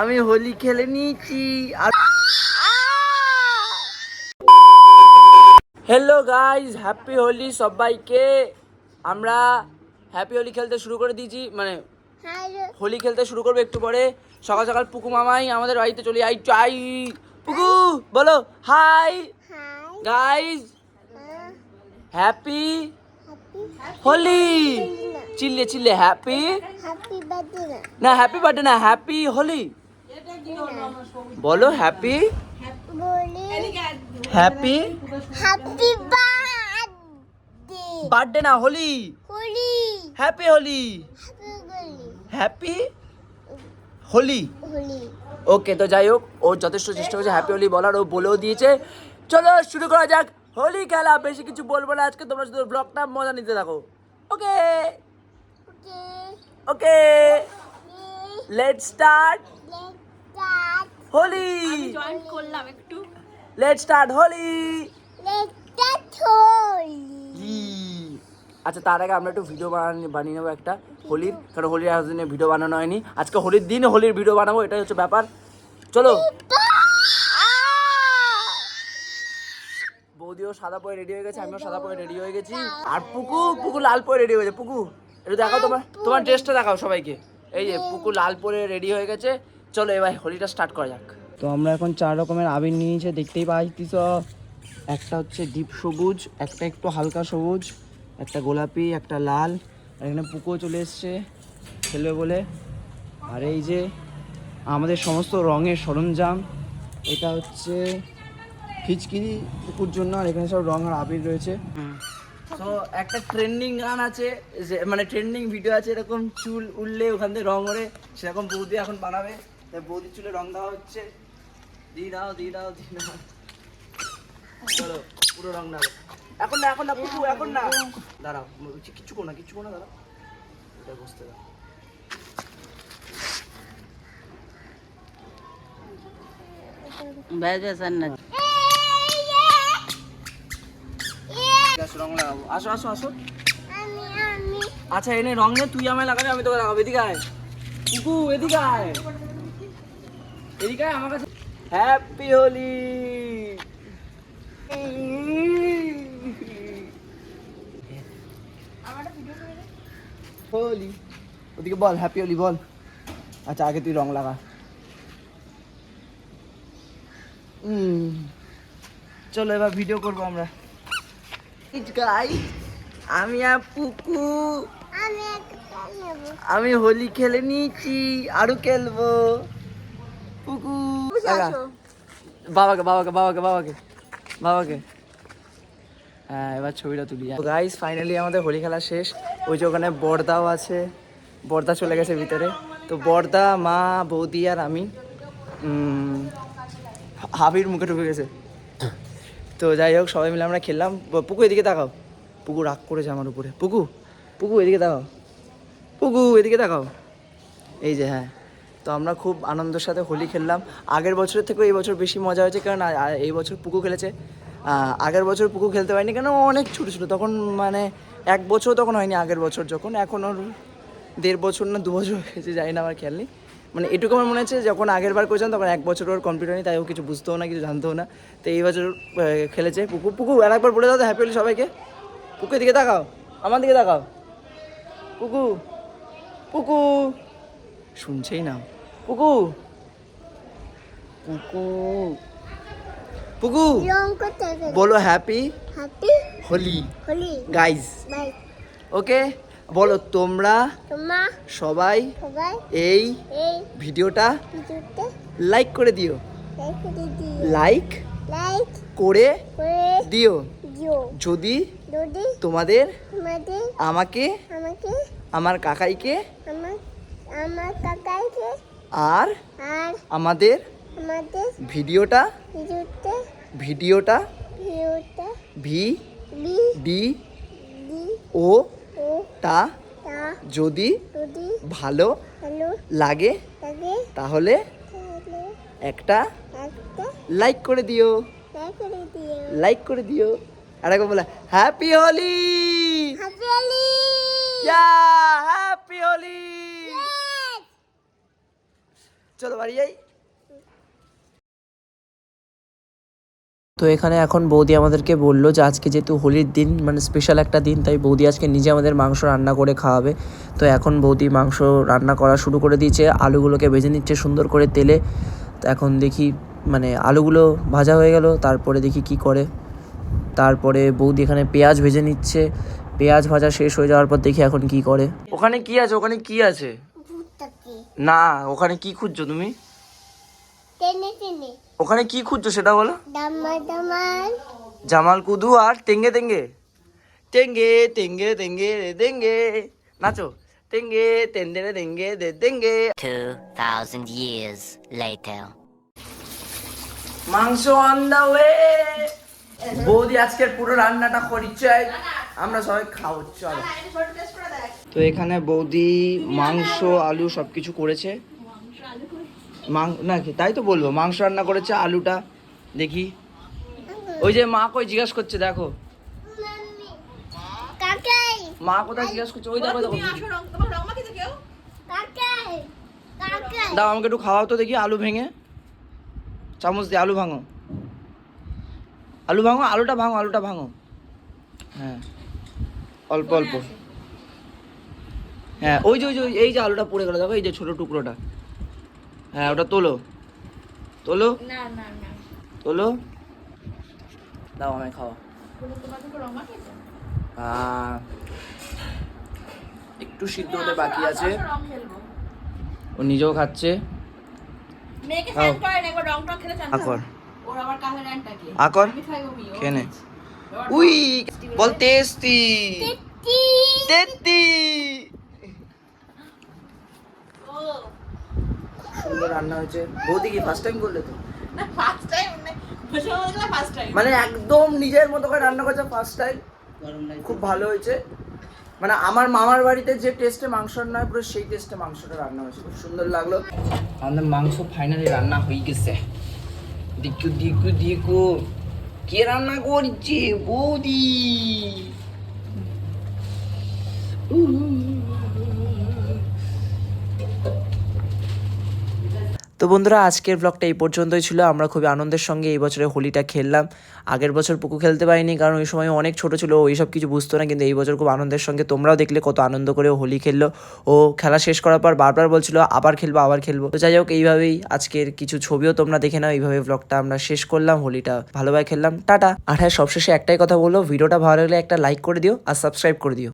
আমি হোলি খেলে নিয়েছি। আর হ্যালো গাইস হ্যাপি হোলি সবাইকে। আমরা হ্যাপি হোলি খেলতে শুরু করে দিয়েছি মানে হোলি খেলতে শুরু করব একটু পরে। সকাল সকাল পুকু মামাই আমাদের বাড়িতে চলে আই চাই পুকু বলো হাই হ্যাপি হ্যাপি হোলি চিল্লে চিল্লে হ্যাপি না। হ্যাপি বার্থডে না হ্যাপি হোলি। বলো হ্যাপি হ্যাপি হ্যাপি বার্থডে না Holi? Holi. Happy Holi? Happy Holi. Okay তো যাই হোক ও যথেষ্ট চেষ্টা করেছে হ্যাপি হোলি বলার ও বলেও দিয়েছে। চলো শুরু করা যাক। হোলি খেলা বেশি কিছু বলব না আজকে তোমরা শুধু ব্লগটা মজা নিতে থাকো। Okay okay okay let start let's start Holi join করলাম একটু। Let start Holi let's start Holi আচ্ছা তার আগে আমরা একটু ভিডিও বানিয়ে বানিয়ে নেব একটা হোলির কারণ হোলির আজ দিনে ভিডিও বানানো হয়নি। আজকে হোলির দিন হোলির ভিডিও বানাবো এটাই হচ্ছে ব্যাপার। চলো। বৌদিও সাদা পরে রেডি হয়ে গেছে আমিও সাদা পরে রেডি হয়ে গেছি। আর পুকু পুকু লাল পরে রেডি হয়ে গেছে। পুকু। একটু দেখাও তোমার তোমার ড্রেসটা দেখাও সবাইকে। এই যে পুকু লাল পরে রেডি হয়ে গেছে। চলো এবার হোলিটা স্টার্ট করা যাক। তো আমরা এখন চার রকমের আবির নিয়েছে দেখতেই পাইতিস একটা হচ্ছে ডিপ সবুজ একটা একটু হালকা সবুজ একটা গোলাপি একটা লাল। আর এখানে পুকুও চলে এসছে খেলবে বলে। আর এই যে আমাদের সমস্ত রঙের সরঞ্জাম এটা হচ্ছে ফিচকিরি পুকুর জন্য আর এখানে সব রং আর আবির রয়েছে। তো একটা ট্রেন্ডিং গান আছে যে মানে ট্রেন্ডিং ভিডিও আছে এরকম চুল উঠলে ওখান থেকে রং ওড়ে সেরকম বৌদি এখন বানাবে। তাই বৌদির চুলে রং দেওয়া হচ্ছে। দি দাও দি দাও দি দাও। চলো পুরো রং দাও এখন না এখন না পুকু এখন না। দাঁড়াও কিচ্ছু করো না কিচ্ছু করো না দাঁড়াও। এটা বসতে দাও। ঠিক আছে, রং লাগাবো। আসো আসো আসো। আচ্ছা এনে রং নে তুই আমায় লাগাবি আমি তোকে লাগাবো। এদিকে আয়। কুকু এদিকে আয়। এদিকে আয় আমার কাছে। হ্যাপি হোলি হোলি ওদিকে বল হ্যাপি হোলি বল। আচ্ছা আগে তুই রং লাগা। চলো এবার ভিডিও করব আমরা। আমি আর পুকু। আমি হোলি খেলে নিয়েছি আরও খেলব। পুকু। বাবাকে বাবাকে বাবাকে বাবাকে বাবাকে। হ্যাঁ এবার ছবিটা তুলি। গাইস ফাইনালি আমাদের হোলি খেলা শেষ। ওই যে ওখানে বর্দাও আছে। বর্দা চলে গেছে ভিতরে। তো বর্দা মা বৌদি আর আমি হাবির মুখে ঢুকে গেছে। তো যাই হোক, সবাই মিলে আমরা খেললাম। পুকু, এদিকে তাকাও। পুকু রাগ করেছে আমার উপরে। পুকু পুকু, এদিকে তাকাও। পুকু, এদিকে তাকাও। এই যে হ্যাঁ। তো আমরা খুব আনন্দের সাথে হোলি খেললাম। আগের বছরের থেকেও এই বছর বেশি মজা হয়েছে, কারণ এই বছর পুকু খেলেছে। আগের বছর পুকু খেলতে পারিনি, কেন অনেক ছোটো ছোটো তখন মানে এক বছর তখন হয়নি আগের বছর যখন। এখন ওর দেড় বছর না দু বছর হয়েছে, জানি না আমার খেয়াল নেই। মানে এটুকু আমার মনে হচ্ছে যখন আগের বার করেছিলাম তখন এক বছর ওর কমপ্লিট হয়নি তাই ও কিছু বুঝতেও না কিছু জানতেও না। তো এই বছর খেলেছে। পুকু পুকু আর একবার বলে দাও তো হ্যাপি হোলি সবাইকে। পুকুর দিকে তাকাও আমার দিকে তাকাও। পুকু পুকু। শুনছেই না। পুকু। পুকু। পুকু বলো happy happy Holi. Holi. Guys okay বলো তোমরা তোমা সবাই এই ভিডিওটা লাইক করে দিও। লাইক করে দিও। যদি তোমাদের আমাকে আমার কাকাইকে আর আমাদের ভিডিওটা ভিডিওটা ভি ডি ও তা যদি ভালো লাগে তাহলে একটা লাইক করে দিও। লাইক করে দিও। আর একবার বলে হ্যাপি হোলি হ্যাপি হোলি চলো বাড়ি যাই। তো এখানে এখন বৌদি আমাদেরকে বলল যে আজকে যেহেতু হোলির দিন মানে স্পেশাল একটা দিন তাই বৌদি আজকে নিজে আমাদের মাংস রান্না করে খাওয়াবে। তো এখন বৌদি মাংস রান্না করা শুরু করে দিয়েছে আলুগুলোকে ভেজে নিচ্ছে সুন্দর করে তেলে। তো এখন দেখি মানে আলুগুলো ভাজা হয়ে গেল তারপরে দেখি কি করে। তারপরে বৌদি এখানে পেঁয়াজ ভেজে নিচ্ছে পেঁয়াজ ভাজা শেষ হয়ে যাওয়ার পর দেখি এখন কি করে। ওখানে কি আছে? ওখানে কি আছে? না ওখানে কি খুঁজছো তুমি? টেনে টেনে। ওখানে কি খুঁজছো সেটা বলো? জামাল কুদু আর তেঙ্গে তেঙ্গে তেঙ্গে তেঙ্গে তেঙ্গে রে তেঙ্গে নাচো। তেঙ্গে তেন্দে রে তেঙ্গে দে তেঙ্গে 2,000 years later. মাংস অন দা ওয়ে বৌদি আজকের পুরো রান্নাটা করিচ্ছে। আমরা সবাই খাব চলো। তো এখানে বৌদি মাংস আলু সবকিছু করেছে। মাং না কি তাই তো বলব মাংস রান্না করেছে আলুটা দেখি। ওই যে মা কই জিজ্ঞাসা করছে দেখো। মা কোথায় জিজ্ঞাসা করছে? ওই দেখো দেখো। কাকাই কাকাই। দাও আমাকে একটু খাওয়াও তো দেখি আলু ভেঙে। চামচ দিয়ে আলু ভাঙো। আলু ভাঙো আলুটা ভাঙো আলুটা ভাঙো। হ্যাঁ। অল্প অল্প। হ্যাঁ ওই যে ওই যে ওই- এই যে আলুটা পড়ে গেল দেখো এই যে ছোট টুকরোটা। হ্যাঁ ওটা তোলো। তোলো? না না না। তোলো? দাও আমায় খাওয়া আহ, একটু সিদ্ধ হতে বাকি আছে। ও নিজেও খাচ্ছে। মেয়েকে খাও। স্নান করে না একবার রং খেলে চান আকর। ওর আবার কালো র্যানটাকে আকর? আমি খাইবো বিয়ে খেয়ে নে। We ball tasty. টি তেত্তি সুন্দর রান্না হয়েছে। বৌদি কি ফার্স্ট টাইম করলে তো? না ফার্স্ট টাইম না বসে বসে ফার্স্ট টাইম মানে একদম নিজের মতো করে রান্না করছে ফার্স্ট টাইম খুব ভালো হয়েছে। মানে আমার মামার বাড়িতে যে টেস্টে মাংস রান্না হয় পুরো সেই টেস্টে মাংসটা রান্না হয়েছে। খুব সুন্দর লাগল। আমাদের মাংস ফাইনালি রান্না হয়ে গেছে। দিকু দিকু দিকু কে রান্না করছে? বৌদি। তো বন্ধুরা, আজকের ব্লগটা এই পর্যন্তই ছিল। আমরা খুবই আনন্দের সঙ্গে এই বছরে হোলিটা খেললাম। আগের বছর পুকু খেলতে পারিনি, কারণ ওই সময় অনেক ছোট ছিল ওই সব কিছু বুঝতো না, কিন্তু এই বছর খুব আনন্দের সঙ্গে তোমরাও দেখলে কত আনন্দ করে হোলি খেললো। ও খেলা শেষ করার পর বারবার বলছিল, আবার খেলব আবার খেলব। তো যাই হোক, এইভাবেই আজকের কিছু ছবিও তোমরা দেখে নাও। এইভাবে ব্লগটা আমরা শেষ করলাম। হোলিটা ভালোভাবে খেললাম। টাটা। আর হ্যাঁ সবশেষে একটাই কথা বলল ভিডিওটা ভালো লাগলে একটা লাইক করে দিও আর সাবস্ক্রাইব করে দিও।